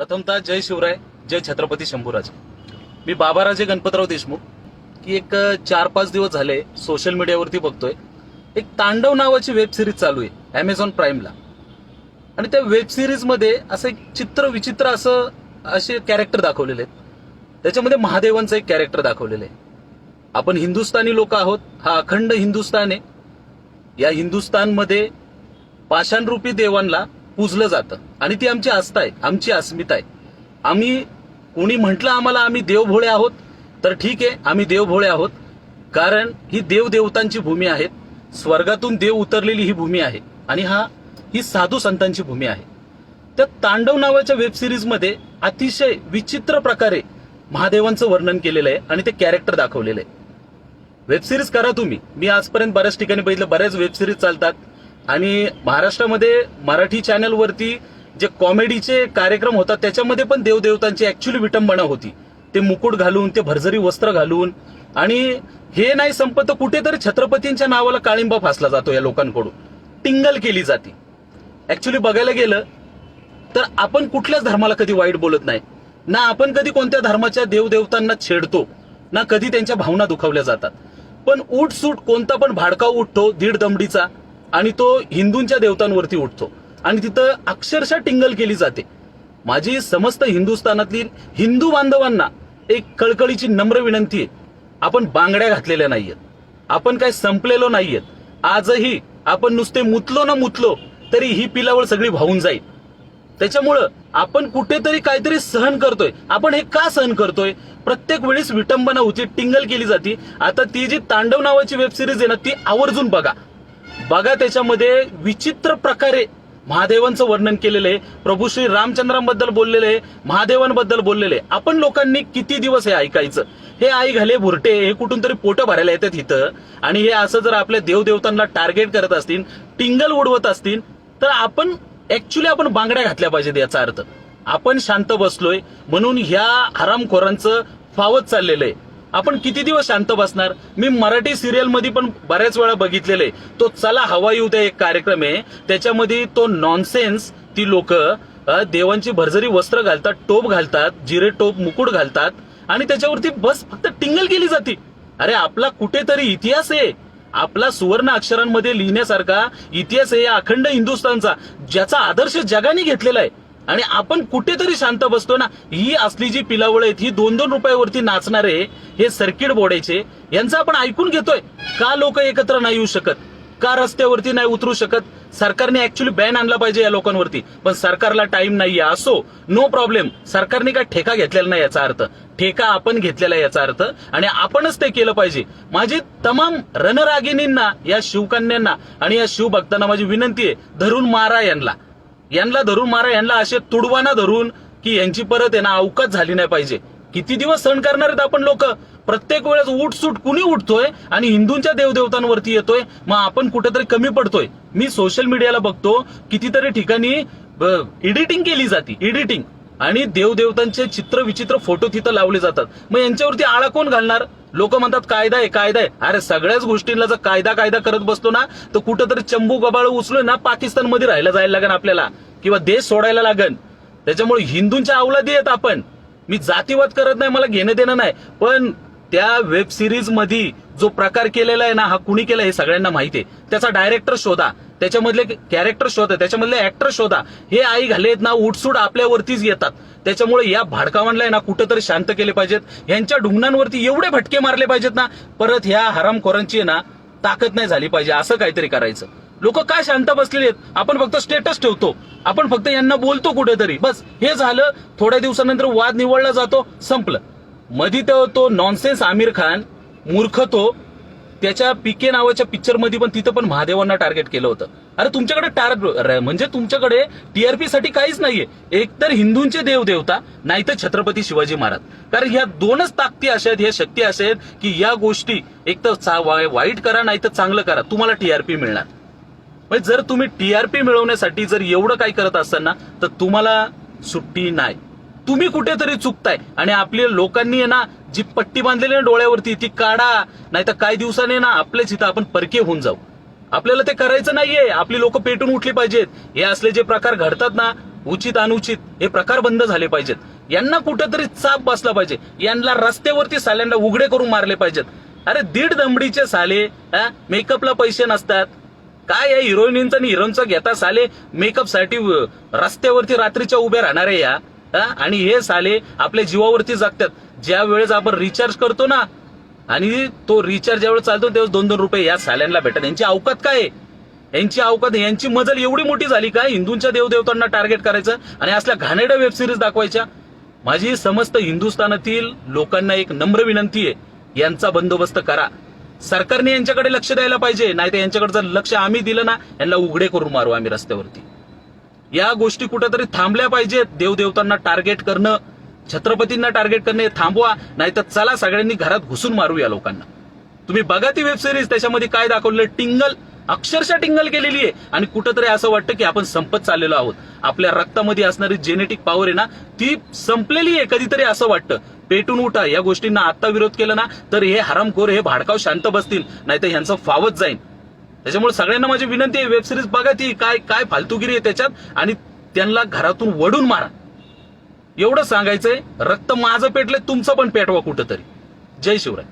प्रथमतः जय शिवराय जय छत्रपती शंभूराज. मी बाबाराजे गणपतराव देशमुख की एक चार पाच दिवस झाले सोशल मीडियावरती बघतोय. एक तांडव नावाची वेब सिरीज चालू आहे अमेझॉन प्राईमला आणि त्या वेब सिरीजमध्ये असं एक चित्र विचित्र असं असे कॅरेक्टर दाखवलेले आहेत. त्याच्यामध्ये महादेवांचं एक कॅरेक्टर दाखवलेलं आहे. आपण हिंदुस्थानी लोक आहोत हा अखंड हिंदुस्थान आहे. या हिंदुस्थानमध्ये पाषाणरूपी देवांना पूजलं जातं. आणि ती आमची आस्था आहे. आमची अस्मिता आहे. आम्ही कोणी म्हटलं आम्हाला आम्ही देवभोळे आहोत तर ठीक आहे आम्ही देवभोळे आहोत. कारण ही देवदेवतांची भूमी आहे. स्वर्गातून देव उतरलेली ही भूमी आहे. आणि हा ही साधू संतांची भूमी आहे. त्या तांडव नावाच्या वेब सिरीजमध्ये अतिशय विचित्र प्रकारे महादेवांचं वर्णन केलेलं आहे आणि ते कॅरेक्टर दाखवलेलं आहे. वेबसिरीज करा तुम्ही. मी आजपर्यंत बऱ्याच ठिकाणी बघितलं. बऱ्याच वेबसिरीज चालतात. आणि महाराष्ट्रामध्ये मराठी चॅनलवरती जे कॉमेडीचे कार्यक्रम होतात त्याच्यामध्ये पण देवदेवतांची ऍक्च्युली विटंबना होती. ते मुकुट घालून ते भरझरी वस्त्र घालून आणि हे नाही संपत तर कुठेतरी छत्रपतींच्या नावाला काळिंबा फासला जातो या लोकांकडून. टिंगल केली जाते. ऍक्च्युली बघायला गेलं तर आपण कुठल्याच धर्माला कधी वाईट बोलत नाही. ना आपण कधी कोणत्या धर्माच्या देवदेवतांना छेडतो ना कधी त्यांच्या भावना दुखावल्या जातात. पण उठसूट कोणता पण भाडका उठतो दीड दमडीचा आणि तो हिंदूंच्या देवतांवरती उठतो. आणि तिथं अक्षरशः टिंगल केली जाते. माझी समस्त हिंदुस्थानातील हिंदू बांधवांना एक कळकळीची नम्र विनंती आहे. आपण बांगड्या घातलेल्या नाहीयेत. आपण काय संपलेलो नाहीयेत. आजही आपण नुसते मुतलो ना मुतलो तरी ही पिलावळ सगळी वाहून जाईल. त्याच्यामुळं आपण कुठेतरी काहीतरी सहन करतोय. आपण हे का सहन करतोय? प्रत्येक वेळेस विटंबना होती टिंगल केली जाते. आता ती जी तांडव नावाची वेबसिरीज आहे ना ती आवर्जून बघा. बघा त्याच्यामध्ये विचित्र प्रकारे महादेवांचं वर्णन केलेलं आहे. प्रभू श्री रामचंद्रांबद्दल बोललेलं आहे महादेवांबद्दल बोललेले आहे. आपण लोकांनी किती दिवस हे ऐकायचं? हे आई घाले भुरटे हे कुठून तरी पोटं भरायला येतात इथं. आणि हे असं जर आपल्या देवदेवतांना टार्गेट करत असतील टिंगल उडवत असतील तर आपण ऍक्च्युली आपण बांगड्या घातल्या पाहिजेत याचा अर्थ. आपण शांत बसलोय म्हणून ह्या हरामखोरांचं फावत चाललेलं आहे. आपण किती दिवस शांत बसणार? मी मराठी सिरियलमध्ये पण बऱ्याच वेळा बघितलेलं. आहे तो चला हवा येऊ द्या एक कार्यक्रम आहे. त्याच्यामध्ये तो नॉनसेन्स ती लोक देवांची भरजरी वस्त्र घालतात टोप घालतात जिरे टोप मुकुट घालतात आणि त्याच्यावरती बस फक्त टिंगल केली जाते. अरे आपला कुठेतरी इतिहास आहे. आपला सुवर्ण अक्षरांमध्ये लिहिण्यासारखा इतिहास आहे अखंड हिंदुस्थानचा ज्याचा आदर्श जगाने घेतलेला आहे. आणि आपण कुठेतरी शांत बसतो ना ही असली जी पिलावळ आहेत ही दोन दोन रुपयावरती नाचणारे हे सर्किट बोर्डाचे यांचं आपण ऐकून घेतोय. का लोक एकत्र नाही येऊ शकत? का रस्त्यावरती नाही उतरू शकत? सरकारने ऍक्च्युली बॅन आणला पाहिजे या लोकांवरती. पण सरकारला टाइम नाहीये असो नो प्रॉब्लेम सरकारने काय ठेका घेतलेला नाही याचा अर्थ. ठेका आपण घेतलेला याचा अर्थ. आणि आपणच ते केलं पाहिजे. माझी तमाम रणरागिणींना या शिवकन्यांना आणि या शिवभक्तांना माझी विनंती आहे धरून मारा यांना. यांना धरून मारा यांना असे तुडवाना धरून की यांची परत यांना ना अवकाश झाली नाही पाहिजे. किती दिवस सहन करणार आहेत आपण लोक? प्रत्येक वेळेस उठसूट कुणी उठतोय आणि हिंदूंच्या देवदेवतांवरती येतोय मग आपण कुठेतरी कमी पडतोय. मी सोशल मीडियाला बघतो कितीतरी ठिकाणी एडिटिंग केली जाते एडिटिंग आणि देवदेवतांचे चित्र विचित्र फोटो तिथं लावले जातात. मग यांच्यावरती आळा कोण घालणार? लोक म्हणतात कायदा आहे कायदा आहे. अरे सगळ्याच गोष्टींना जर कायदा कायदा करत बसतो ना तर कुठंतरी चंबू गबाळ उचलून ना पाकिस्तानमध्ये राहायला जायला लागेल आपल्याला. किंवा देश सोडायला लागेल. त्याच्यामुळे हिंदूंच्या अवलादी आहेत आपण. मी जातीवाद करत नाही मला घेणं देणं नाही. पण त्या वेब सिरीजमध्ये जो प्रकार केलेला आहे ना हा कुणी केला हे सगळ्यांना माहिती आहे. त्याचा डायरेक्टर शोधा. त्याच्यामधले कॅरेक्टर शोधा त्याच्यामधले ऍक्टर शोधा. हे आई घालेत ना उठसूड आपल्यावरतीच येतात. त्याच्यामुळे या भाडकावांना आहे ना कुठेतरी शांत केले पाहिजेत. यांच्या ढुंगणांवरती एवढे भटके मारले पाहिजेत ना परत ह्या हरामखोरांची आहे ना ताकद नाही झाली पाहिजे असं काहीतरी करायचं. लोक काय शांत बसलेले आहेत? आपण फक्त स्टेटस ठेवतो. आपण फक्त यांना बोलतो कुठेतरी. बस हे झालं. थोड्या दिवसानंतर वाद निवडला जातो संपलं. मधी तो नॉनसेन्स आमिर खान मूर्ख तो त्याच्या पीके नावाच्या पिक्चरमध्ये पण तिथं पण महादेवांना टार्गेट केलं होतं. अरे तुमच्याकडे टार्गेट म्हणजे तुमच्याकडे टीआरपी साठी काहीच नाहीये. एकतर हिंदूंचे देव देवता नाहीतर छत्रपती शिवाजी महाराज. कारण ह्या दोनच ताकदी अशा आहेत ह्या शक्ती अशा आहेत की या गोष्टी एक तर चा- वाय- वाईट करा नाही तर चांगलं करा. तुम्हाला टीआरपी मिळणार. म्हणजे जर तुम्ही टीआरपी मिळवण्यासाठी जर एवढं काही करत असताना तर तुम्हाला सुट्टी नाही. तुम्ही कुठेतरी चुकताय. आणि आपल्या लोकांनी आहे ना जी पट्टी बांधलेली ना डोळ्यावरती ती काढा नाही तर काही दिवसांनी ना आपल्याच इथं आपण परके होऊन जाऊ. आपल्याला ते करायचं नाहीये. आपली लोक पेटून उठली पाहिजेत. हे असले जे प्रकार घडतात ना उचित अनुचित हे प्रकार बंद झाले पाहिजेत. यांना कुठेतरी चाप बसला पाहिजे. यांना रस्त्यावरती साल्यांना उघडे करून मारले पाहिजेत. अरे दीड दमडीचे साले हा? मेकअपला पैसे नसतात. काय या हिरोईनींचा आणि हिरोईनचा घेता साले मेकअपसाठी रस्त्यावरती रात्रीच्या उभ्या राहणारे या हा? आणि हे साले आपल्या जीवावरती जगतात. ज्या वेळेस आपण रिचार्ज करतो ना आणि तो रिचार्ज ज्यावेळेस चालतो त्यावेळेस दोन दोन रुपये या साल्यांना भेटतात. यांची अवकात काय यांची अवकात यांची मजल एवढी मोठी झाली का? हिंदूंच्या देवदेवतांना टार्गेट करायचं आणि असल्या घाणेरड्या वेब सिरीज दाखवायच्या? माझी समस्त हिंदुस्थानातील लोकांना एक नम्र विनंती आहे यांचा बंदोबस्त करा. सरकारने यांच्याकडे लक्ष द्यायला पाहिजे नाही तर यांच्याकडे जर लक्ष आम्ही दिलं ना यांना उघडे करून मारू आम्ही रस्त्यावरती. या गोष्टी कुठेतरी थांबल्या पाहिजेत. देवदेवतांना टार्गेट करणं छत्रपतींना टार्गेट करणे थांबवा नाही तर चला सगळ्यांनी घरात घुसून मारू या लोकांना. तुम्ही बघा ती वेब सिरीज त्याच्यामध्ये काय दाखवलं टिंगल अक्षरशः टिंगल केलेली आहे. आणि कुठंतरी असं वाटतं की आपण संपत चाललेलो आहोत. आपल्या रक्तामध्ये असणारी जेनेटिक पॉवर आहे ना ती संपलेली आहे कधीतरी असं वाटतं. पेटून उठा या गोष्टींना आता विरोध केला ना तर हे हरामखोर हे भाडकाव शांत बसतील नाहीतर ह्यांचं फावत जाईल त्याच्यामुळे सगळ्यांना माझी विनंती आहे वेब सिरीज बघा ती काय काय फालतूगिरी आहे त्याच्यात आणि त्यांना घरातून वडून मारा. एवढं सांगायचंय रक्त माझं पेटलंय तुमचं पण पेटवा कुठंतरी. जय शिवराय.